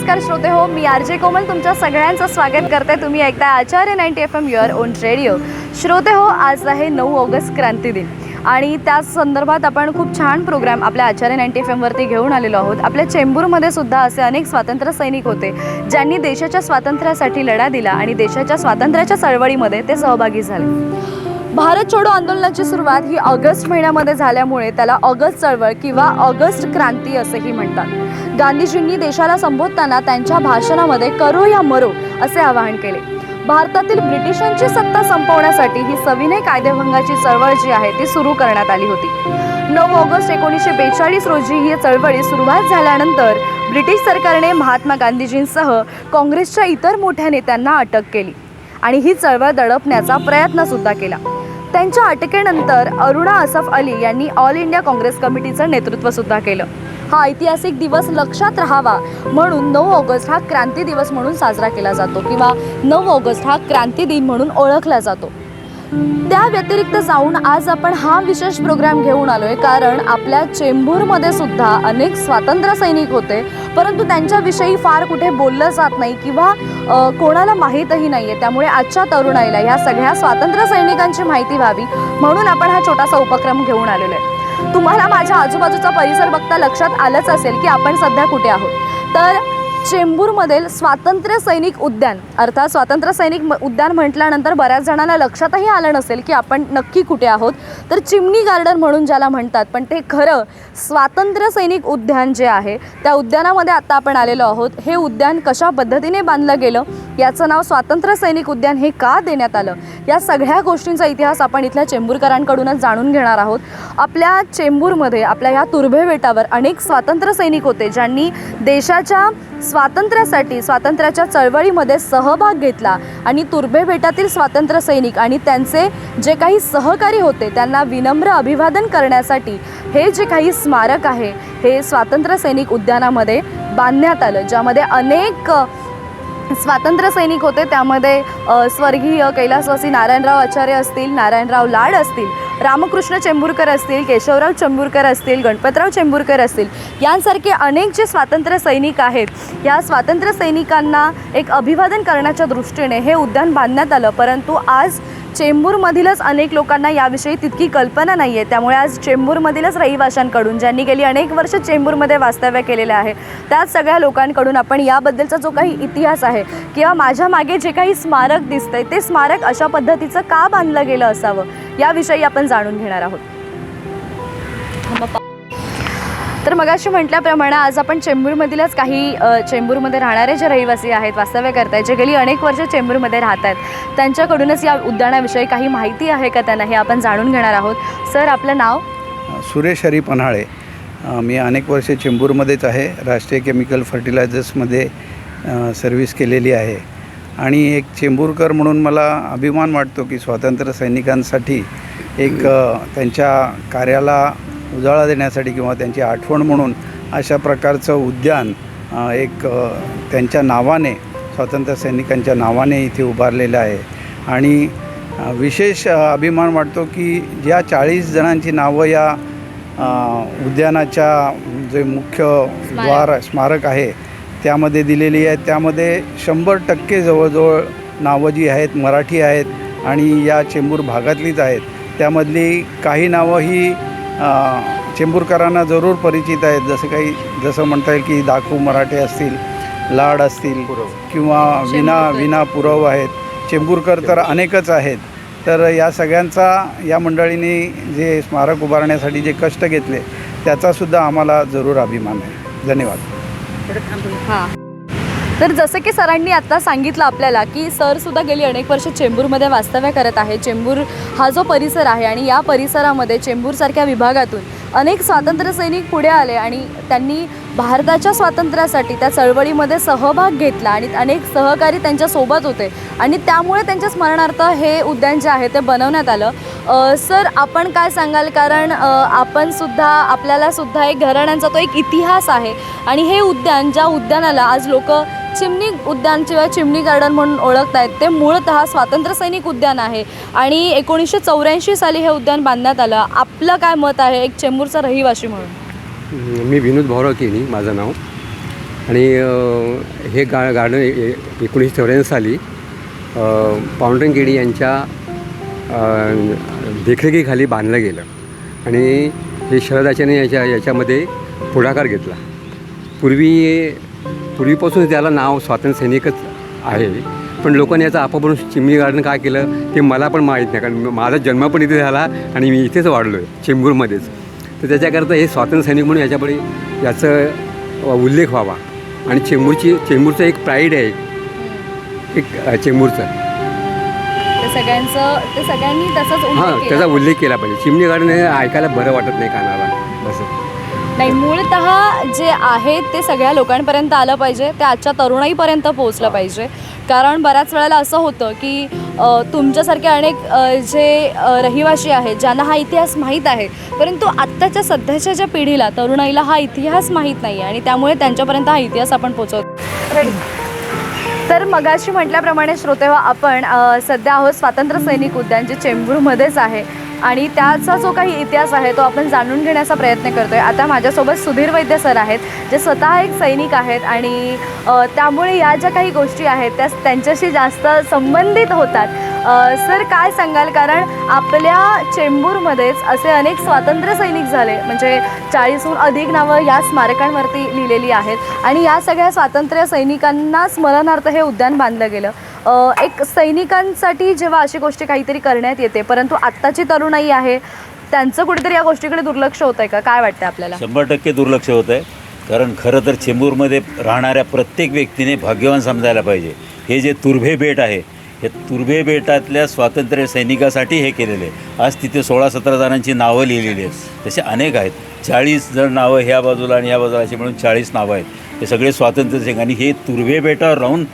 नमस्कार श्रोते हो मी आर जे कोमल तुमच्या सगळ्यांचं स्वागत करते. तुम्ही ऐकता Acharya ninety FM your own on radio. श्रोते हो आज आहे नऊ ऑगस्ट क्रांती दिन. आणि त्याच संदर्भात आपण खूप छान प्रोग्राम आपल्या आचार्य नाईन्टी एफ एमवरती घेऊन आलेलो आहोत. आपल्या चेंबूरमध्ये सुद्धा असे अनेक स्वातंत्र्य सैनिक होते ज्यांनी देशाच्या स्वातंत्र्यासाठी लढा दिला आणि देशाच्या स्वातंत्र्याच्या चळवळीमध्ये ते सहभागी झाले. भारत छोडो आंदोलनाची सुरुवात ही ऑगस्ट महिन्यामध्ये झाल्यामुळे त्याला ऑगस्ट चळवळ किंवा ऑगस्ट क्रांती असेही म्हणतात. गांधीजींनी देशाला संबोधताना त्यांच्या भाषणामध्ये करो या मरो असे आवाहन केले. भारतातील ब्रिटिशांची सत्ता संपवण्यासाठी ही सविनय कायदेभंगाची चळवळ जी आहे ती सुरू करण्यात आली होती. नऊ ऑगस्ट एकोणीसशे बेचाळीस रोजी ही चळवळी सुरुवात झाल्यानंतर ब्रिटिश सरकारने महात्मा गांधीजींसह काँग्रेसच्या इतर मोठ्या नेत्यांना अटक केली आणि ही चळवळ दडपण्याचा प्रयत्न सुद्धा केला. त्यांच्या अटकेनंतर अरुणा असफ अली यांनी ऑल इंडिया काँग्रेस कमिटीचं नेतृत्व सुद्धा केलं. हा ऐतिहासिक दिवस लक्षात राहावा म्हणून नऊ ऑगस्ट हा क्रांती दिवस म्हणून साजरा केला जातो किंवा नऊ ऑगस्ट हा क्रांती दिन म्हणून ओळखला जातो. त्या व्यतिरिक्त जाऊन आज आपण हा विशेष प्रोग्राम घेऊन आलोय कारण आपल्या चेंबूरमध्ये सुद्धा अनेक स्वातंत्र्य सैनिक होते परंतु त्यांच्याविषयी फार कुठे बोललं जात नाही किंवा कोणाला माहीतही नाही आहे त्यामुळे आजच्या तरुणाईला ह्या सगळ्या स्वातंत्र्य सैनिकांची माहिती व्हावी म्हणून आपण हा छोटासा उपक्रम घेऊन आलेलो आहे. तुम्हाला माझ्या आजूबाजूचा परिसर बघता लक्षात आलंच असेल की आपण सध्या कुठे आहोत. तर चेंबूरमधील स्वातंत्र्य सैनिक उद्यान अर्थात स्वातंत्र्य सैनिक म- उद्यान म्हटल्यानंतर बऱ्याच जणांना लक्षातही आलं नसेल की आपण नक्की कुठे आहोत. तर चिमणी गार्डन म्हणून ज्याला म्हणतात पण ते खरं स्वातंत्र्य सैनिक उद्यान जे आहे त्या उद्यानामध्ये आता आपण आलेलो आहोत. हे उद्यान कशा पद्धतीने बांधलं गेलं? याचं नाव स्वातंत्र्य सैनिक उद्यान हे का देण्यात आलं? या सगळ्या गोष्टींचा इतिहास आपण इथल्या चेंबूरकरांकडूनच जाणून घेणार आहोत. आपल्या चेंबूरमध्ये आपल्या ह्या तुर्भे बेटावर अनेक स्वातंत्र्य सैनिक होते ज्यांनी देशाच्या स्वातंत्र्यासाठी स्वातंत्र्याच्या चळवळीमध्ये सहभाग घेतला. आणि तुर्भे बेटातील स्वातंत्र्य सैनिक आणि त्यांचे जे काही सहकारी होते त्यांना विनम्र अभिवादन करण्यासाठी हे जे काही स्मारक आहे हे स्वातंत्र्य सैनिक उद्यानामध्ये बांधण्यात आलं ज्यामध्ये अनेक स्वातंत्र्य सैनिक होते. त्यामध्ये स्वर्गीय कैलासवासी नारायणराव आचार्य असतील नारायणराव लाड असतील रामकृष्ण चेंबूरकर असतील केशवराव चेंबूरकर असतील गणपतराव चेंबूरकर असतील यांसारखे अनेक जे स्वातंत्र्य सैनिक आहेत या स्वातंत्र्य सैनिकांना एक अभिवादन करण्याच्या दृष्टीने हे उद्यान बांधण्यात आलं. परंतु आज चेंबूरमधीलच अनेक लोकांना याविषयी तितकी कल्पना नाही आहे त्यामुळे आज चेंबूरमधीलच रहिवाशांकडून ज्यांनी गेली अनेक वर्ष चेंबूरमध्ये वास्तव्य केलेलं आहे त्याच सगळ्या लोकांकडून आपण याबद्दलचा जो काही इतिहास आहे किंवा माझ्या मागे जे काही स्मारक दिसतंय ते स्मारक अशा पद्धतीचं का बांधलं गेलं असावं? याविषयी आपण जाणून घेणार आहोत. तर मगाशी म्हटल्याप्रमाणे आज आपण चेंबूरमधीलच काही चेंबूरमध्ये राहणारे जे रहिवासी आहेत वास्तव्य करतायत जे गेली अनेक वर्ष चेंबूरमध्ये राहत आहेत त्यांच्याकडूनच या उद्यानाविषयी काही माहिती आहे का त्यांना हे आपण जाणून घेणार आहोत. सर आपलं नाव? सुरेश हरी पन्हाळे. मी अनेक वर्षे चेंबूरमध्येच आहे. राष्ट्रीय केमिकल फर्टिलायझर्समध्ये सर्व्हिस केलेली आहे. आणि एक चेंबूरकर म्हणून मला अभिमान वाटतो की स्वातंत्र्य सैनिकांसाठी एक त्यांच्या कार्याला उजाळा देण्यासाठी किंवा त्यांची आठवण म्हणून अशा प्रकारचं उद्यान एक त्यांच्या नावाने स्वातंत्र्य सैनिकांच्या नावाने इथे उभारलेलं आहे. आणि विशेष अभिमान वाटतो की ज्या चाळीस जणांची नावं या उद्यानाच्या जे मुख्य द्वार स्मारक आहे त्यामध्ये दिलेली आहेत त्यामध्ये शंभर टक्के जवळजवळ नावं जी आहेत मराठी आहेत आणि या चेंबूर भागातलीच आहेत. त्यामधली काही नावं ही चेंबूरकरांना जरूर परिचित आहेत. जसं काही जसं म्हणता येईल की दाखू मराठे असतील लाड असतील किंवा विना विना पुरव आहेत. चेंबूरकर तर अनेकच आहेत. तर या सगळ्यांचा या मंडळींनी जे स्मारक उभारण्यासाठी जे कष्ट घेतले त्याचासुद्धा आम्हाला जरूर अभिमान आहे. धन्यवाद. हां. तर जसं की सरांनी आत्ता सांगितलं आपल्याला की सरसुद्धा गेली अनेक वर्ष चेंबूरमध्ये वास्तव्य करत आहे. चेंबूर हा जो परिसर आहे आणि या परिसरामध्ये चेंबूरसारख्या विभागातून अनेक स्वातंत्र्यसैनिक पुढे आले आणि त्यांनी भारताच्या स्वातंत्र्यासाठी त्या चळवळीमध्ये सहभाग घेतला आणि अनेक सहकारी त्यांच्यासोबत होते आणि त्यामुळे त्यांच्या स्मरणार्थ हे उद्यान जे आहे ते बनवण्यात आलं. सर आपण काय सांगाल? कारण आपणसुद्धा आपण सुद्धा आपल्याला सुद्धा एक घराण्यांचा तो एक इतिहास आहे आणि हे उद्यान ज्या उद्यानाला आज लोक चिमणी उद्यान किंवा चिमणी गार्डन म्हणून ओळखत आहेत ते मूळतः स्वातंत्र्यसैनिक उद्यान आहे. आणि एकोणीसशे चौऱ्याऐंशी साली हे उद्यान बांधण्यात आलं. आपलं काय मत आहे? एक चेंबूरचा रहिवासी म्हणून. मी विनोद भाऊराव केनी माझं नाव. आणि हे गा गार्डन ए- एकोणीसशे चौऱ्याऐंशी साली अ, यांच्या देखरेखीखाली बांधलं गेलं. आणि हे शरदाच्याने याच्या याच्यामध्ये पुढाकार घेतला. पूर्वी पूर्वीपासून त्याला नाव स्वातंत्र्य सैनिकच आहे. पण लोकांनी याचा आपापरून चिमणी गार्डन काय केलं ते मला पण माहीत नाही. कारण माझा जन्म पण इथे झाला आणि मी इथेच वाढलो आहे चेंबूरमध्येच. तर त्याच्याकरता हे स्वातंत्र्य सैनिक म्हणून याच्यापुढे याचं उल्लेख व्हावा. आणि चेंबूरची चेंबूरचं एक प्राईड आहे. एक चेंबूरचं. सगळ्यांचं ते सगळ्यांनी तसंच हां. त्याचा उल्लेख केला पाहिजे. चिमणी गार्डन हे ऐकायला बरं वाटत नाही कानाला. नाही मूळतः जे आहे ते सगळ्या लोकांपर्यंत आलं पाहिजे ते आजच्या तरुणाईपर्यंत पोहोचलं पाहिजे. कारण बऱ्याच वेळेला असं होतं की तुमच्यासारखे अनेक जे अ, रहिवासी आहेत ज्यांना हा इतिहास माहीत आहे परंतु आत्ताच्या सध्याच्या ज्या पिढीला तरुणाईला हा इतिहास माहीत नाही आणि त्यामुळे त्यांच्यापर्यंत हा इतिहास आपण पोचवतो तर मगाशी म्हटल्याप्रमाणे श्रोते हो, आपण सध्या आहोत स्वातंत्र्य सैनिक उद्यान जे चेंबूरमध्येच आहे. आणि त्याचा जो काही इतिहास आहे तो आपण जाणून घेण्याचा प्रयत्न करतो आहे आता माझ्यासोबत सुधीर वैद्य सर आहेत जे स्वतः एक सैनिक आहेत आणि त्यामुळे या ज्या काही गोष्टी आहेत त्या त्यांच्याशी जास्त संबंधित होतात. सर काय सांगाल? कारण आपल्या चेंबूरमध्येच असे अनेक स्वातंत्र्य सैनिक झाले म्हणजे चाळीसहून अधिक नावं या स्मारकांवरती लिहिलेली आहेत आणि या सगळ्या स्वातंत्र्य सैनिकांना स्मरणार्थ हे उद्यान बांधलं गेलं. एक सैनिकांसाठी जेव्हा अशी गोष्टी काहीतरी करण्यात येते परंतु आत्ताची तरुणाई आहे त्यांचं कुठेतरी या गोष्टीकडे दुर्लक्ष होत आहे का? काय वाटतं आपल्याला? शंभर टक्के दुर्लक्ष होत आहे कारण खरं तर चेंबूरमध्ये राहणाऱ्या प्रत्येक व्यक्तीने भाग्यवान समजायला पाहिजे. हे जे तुर्भे बेट आहे हे तुर्भे बेटातल्या स्वातंत्र्य सैनिकासाठी हे केलेले आहे. आज तिथे सोळा सतरा जणांची नावं लिहिलेली आहेत. तसे अनेक आहेत. चाळीस जण नावं ह्या बाजूला आणि ह्या बाजूला अशी म्हणून चाळीस नावं आहेत. हे सगळे स्वातंत्र्य सैनिक आणि हे तुर्भे बेटावर राहून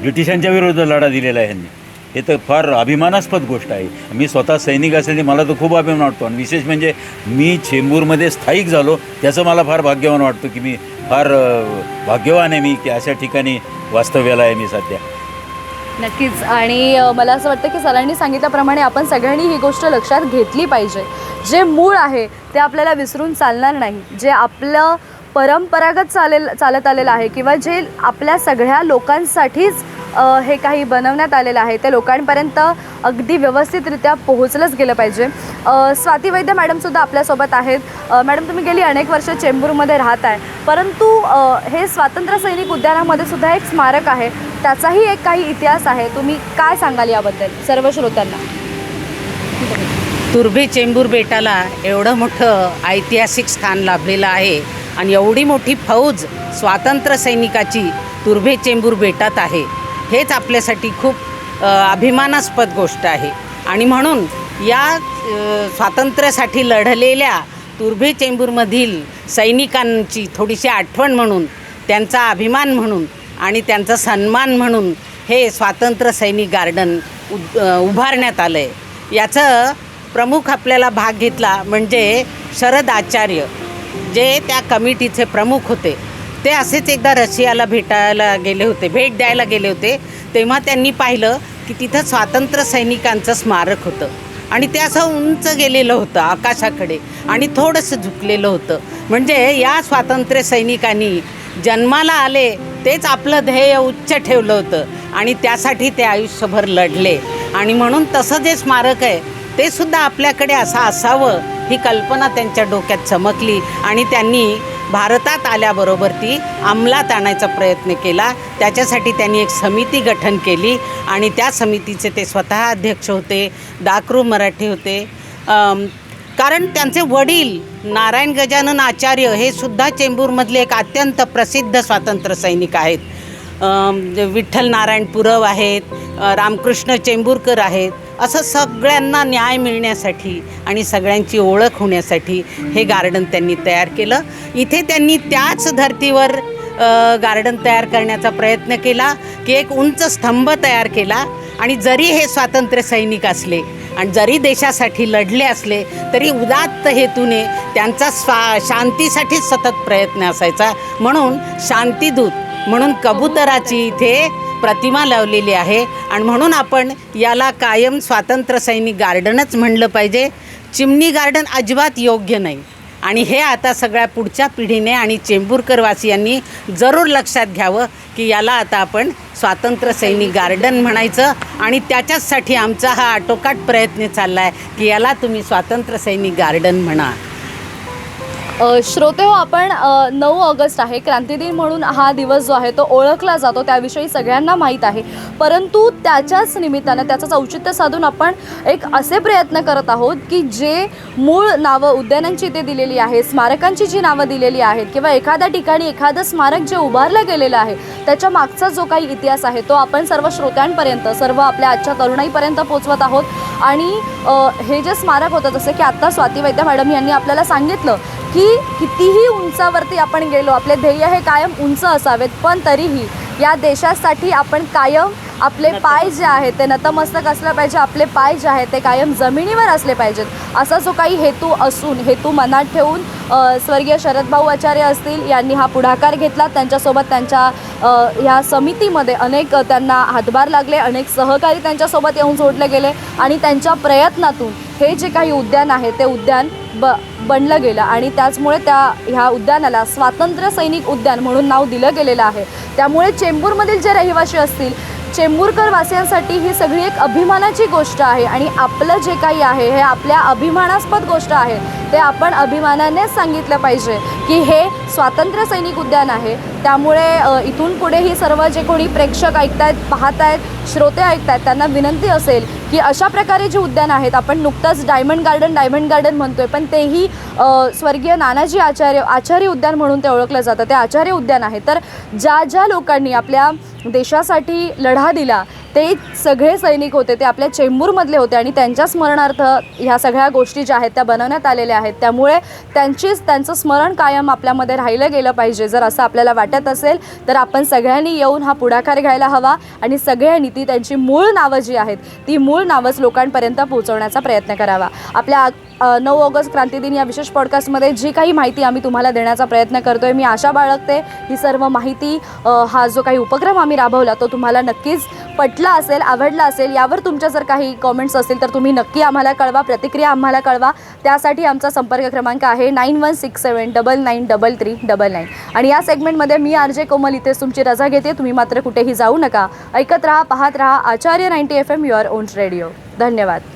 ब्रिटिशांच्या विरुद्ध लढा दिलेला आहे ह्यांनी हे तर फार अभिमानास्पद गोष्ट आहे. मी स्वतः सैनिक असल्याने मला तर खूप अभिमान वाटतो. आणि विशेष म्हणजे मी चेंबूरमध्ये स्थायिक झालो त्याचं मला फार भाग्यवान वाटतो की मी फार भाग्यवान आहे मी की अशा ठिकाणी वास्तव्याला आहे मी सध्या. नक्कीच. आणि मला असं वाटतं की सरांनी सांगितल्याप्रमाणे आपण सगळ्यांनी ही गोष्ट लक्षात घेतली पाहिजे. जे मूळ आहे ते आपल्याला विसरून चालणार नाही. जे आपलं परंपरागत चालेल चालत आलेलं आहे किंवा जे आपल्या सगळ्या लोकांसाठीच हे काही बनवण्यात आलेलं आहे. ते लोकांपर्यंत अगदी व्यवस्थितरित्या पोहोचलंच गेलं पाहिजे. स्वाती वैद्य मॅडमसुद्धा आपल्यासोबत आहेत. मॅडम तुम्ही गेली अनेक वर्ष चेंबूरमध्ये राहत आहे परंतु हे स्वातंत्र्य सैनिक उद्यानामध्ये सुद्धा एक स्मारक आहे. त्याचाही एक काही इतिहास आहे. तुम्ही काय सांगाल याबद्दल सर्व श्रोत्यांना? तुर्भे चेंबूर बेटाला एवढं मोठं ऐतिहासिक स्थान लाभलेलं आहे आणि एवढी मोठी फौज स्वातंत्र्य सैनिकाची तुर्भे चेंबूर बेटात आहे. हेच आपल्यासाठी खूप अभिमानास्पद गोष्ट आहे. आणि म्हणून या स्वातंत्र्यासाठी लढलेल्या तुर्भे चेंबूरमधील सैनिकांची थोडीशी आठवण म्हणून त्यांचा अभिमान म्हणून आणि त्यांचा सन्मान म्हणून हे स्वातंत्र्य सैनिक गार्डन उ उभारण्यात आलं आहे याचं प्रमुख आपल्याला भाग घेतला म्हणजे शरद आचार्य जे त्या कमिटीचे प्रमुख होते. ते असेच एकदा रशियाला भेटायला गेले होते भेट द्यायला गेले होते. तेव्हा त्यांनी पाहिलं की तिथं स्वातंत्र्य सैनिकांचं स्मारक होतं. आणि ते असं उंच गेलेलं होतं आकाशाकडे आणि थोडंसं झुकलेलं होतं. म्हणजे या स्वातंत्र्य सैनिकांनी जन्माला आले तेच आपलं ध्येय उच्च ठेवलं होतं आणि त्यासाठी ते आयुष्यभर लढले. आणि म्हणून तसं जे स्मारक आहे ते सुद्धा आपल्याकडे असं असावं ही कल्पना त्यांच्या डोक्यात चमकली आणि त्यांनी भारतात आल्याबरोबर ती अंमलात आणायचा प्रयत्न केला. त्याच्यासाठी त्यांनी एक समिती गठन केली आणि त्या समितीचे ते स्वतः अध्यक्ष होते दाकरू मराठी होते. कारण त्यांचे वडील नारायण गजानन आचार्य हे सुद्धा चेंबूरमधले एक अत्यंत प्रसिद्ध स्वातंत्र्य सैनिक आहेत. विठ्ठल नारायण पुरव आहेत रामकृष्ण चेंबूरकर आहेत. असं सगळ्यांना न्याय मिळण्यासाठी आणि सगळ्यांची ओळख होण्यासाठी हे गार्डन त्यांनी तयार केलं. इथे त्यांनी त्याच धर्तीवर गार्डन तयार करण्याचा प्रयत्न केला की एक उंच स्तंभ तयार केला आणि जरी हे स्वातंत्र्य सैनिक असले आणि जरी देशासाठी लढले असले तरी उदात्त हेतूने त्यांचा स्वा शांतीसाठीच सतत प्रयत्न असायचा. म्हणून शांतीदूत म्हणून कबुतराची इथे प्रतिमा लावलेली आहे. आणि म्हणून आपण याला कायम स्वातंत्र्य सैनिक गार्डनच म्हणलं पाहिजे. चिमणी गार्डन अजिबात योग्य नाही. आणि हे आता सगळ्या पुढच्या पिढीने आणि चेंबूरकरवासियांनी जरूर लक्षात घ्यावं की याला आता आपण स्वातंत्र्य सैनिक गार्डन म्हणायचं. आणि त्याच्याचसाठी आमचा हा आटोकाट प्रयत्न चालला आहे की याला तुम्ही स्वातंत्र्य सैनिक गार्डन म्हणा. श्रोते हो आपण नऊ ऑगस्ट आहे. क्रांतिदिन म्हणून हा दिवस जो आहे तो ओळखला जातो. त्याविषयी सगळ्यांना माहीत आहे. परंतु त्याच्याच निमित्तानं त्याचंच औचित्य साधून आपण एक असे प्रयत्न करत आहोत की जे मूळ नावं उद्यानांची इथे दिलेली आहे स्मारकांची जी नावं दिलेली आहेत किंवा एखाद्या ठिकाणी एखादं स्मारक जे उभारलं गेलेलं आहे त्याच्या मागचा जो काही इतिहास आहे तो आपण सर्व श्रोत्यांपर्यंत सर्व आपल्या आजच्या तरुणाईपर्यंत पोचवत आहोत. आणि हे जे स्मारक होतं जसं की आत्ता स्वाती वैद्य मॅडम यांनी आपल्याला सांगितलं की कितीही उंचावरती आपण गेलो आपले ध्येय हे कायम उंच असावेत पण तरीही या देशासाठी आपण कायम आपले पाय जे आहेत ते नतमस्तक असलं पाहिजे आपले पाय जे आहेत ते कायम जमिनीवर असले पाहिजेत. असा जो काही हेतू असून हेतू मनात ठेवून स्वर्गीय शरदभाऊ आचार्य असतील यांनी हा पुढाकार घेतला. त्यांच्यासोबत त्यांच्या ह्या समितीमध्ये अनेक त्यांना हातभार लागले अनेक सहकारी त्यांच्यासोबत येऊन जोडले गेले आणि त्यांच्या प्रयत्नातून हे जे काही उद्यान आहे ते उद्यान ब बनलं गेलं आणि त्याचमुळे त्या ह्या उद्यानाला स्वातंत्र्य सैनिक उद्यान म्हणून नाव दिलं गेलेलं आहे. त्यामुळे चेंबूरमधील जे रहिवासी असतील चेंबूरकर वासियांसाठी ही सगळी एक अभिमानाची गोष्ट आहे आणि आपलं जे काही आहे हे आपल्या अभिमानास्पद गोष्ट आहे ते आपण अभिमानानेच सांगितलं पाहिजे की हे स्वातंत्र्य सैनिक उद्यान आहे. त्यामुळे इथून पुढे ही सर्व जे कोणी प्रेक्षक ऐकतायत पाहतायत श्रोते ऐकतायत त्यांना विनंती असेल की अशा प्रकारे जी उद्यान आहेत आपण नुकतंच डायमंड गार्डन डायमंड गार्डन म्हणतोय पण तेही स्वर्गीय नानाजी आचार्य आचार्य उद्यान म्हणून ते ओळखलं जातं. ते आचार्य उद्यान आहे. तर ज्या ज्या लोकांनी आपल्या देशासाठी लढा दिला ते सगळे सैनिक होते ते आपल्या चेंबूरमधले होते आणि त्यांच्या स्मरणार्थ ह्या सगळ्या गोष्टी ज्या आहेत त्या बनवण्यात आलेल्या आहेत. त्यामुळे त्यांचीच त्यांचं स्मरण कायम आपल्यामध्ये राहिलं गेलं पाहिजे. जर असं आपल्याला वाटत असेल तर आपण सगळ्यांनी येऊन हा पुढाकार घ्यायला हवा आणि सगळ्यांनी ती त्यांची मूळ नावं जी आहेत ती मूळ नावंच लोकांपर्यंत पोहोचवण्याचा प्रयत्न करावा. आपल्या नऊ ऑगस्ट क्रांतीदिन या विशेष पॉडकास्टमध्ये जी काही माहिती आम्ही तुम्हाला देण्याचा प्रयत्न करतोय मी आशा बाळगते. ही सर्व माहिती हा जो काही उपक्रम आम्ही राबवला तो तुम्हाला नक्कीच पटला असेल आवडला असेल यावर तुमच्या जर काही कॉमेंट्स असतील तर तुम्ही नक्की आम्हाला कळवा प्रतिक्रिया आम्हाला कळवा. त्यासाठी आमचा संपर्क क्रमांक आहे nine one six seven double nine double three double nine. आणि या सेगमेंटमध्ये मी आर जे कोमल इथेच तुमची रजा घेते तुम्ही मात्र कुठेही जाऊ नका. ऐकत राहा पाहत राहा Acharya ninety F M your own's radio धन्यवाद.